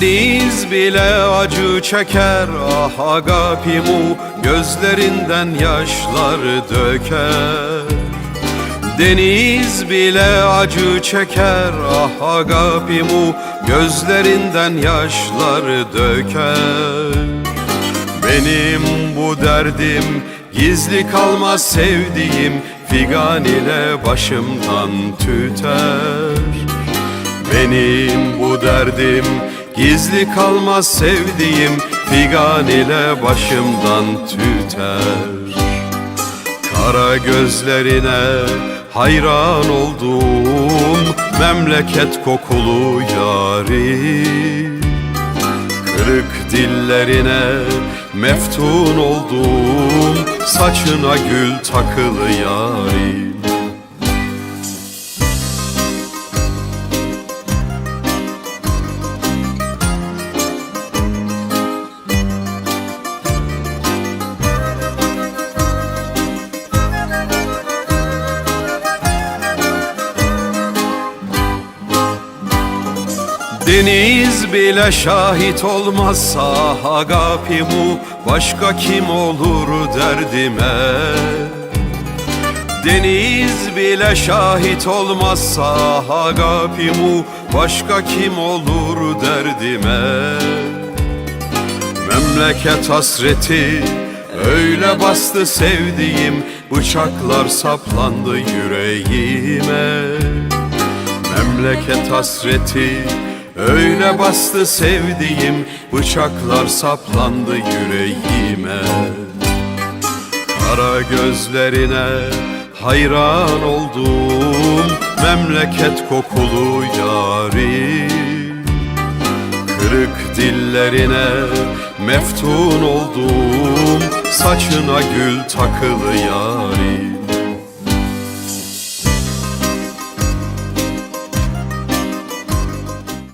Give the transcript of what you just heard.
Deniz bile acı çeker ah agapimu Gözlerinden yaşları döker. Deniz bile acı çeker ah agapimu Gözlerinden yaşları döker. Benim bu derdim gizli kalmaz sevdiğim Figan ile başımdan tüter. Benim bu derdim gizli kalmaz sevdiğim Figan ile başımdan tüter. Kara gözlerine hayran oldum Memleket kokulu yarim Kırık dillerine meftun oldum Saçına gül takılı yarim Deniz bile şahit olmazsa agapimu Başka kim olur derdime? Deniz bile şahit olmazsa agapimu Başka kim olur derdime? Memleket hasreti öyle bastı sevdiğim Bıçaklar saplandı yüreğime. Memleket hasreti öyle bastı sevdiğim Bıçaklar saplandı yüreğime. Kara gözlerine hayran oldum Memleket kokulu yarim. Kırık dillerine meftun oldum Saçına gül takılı yarim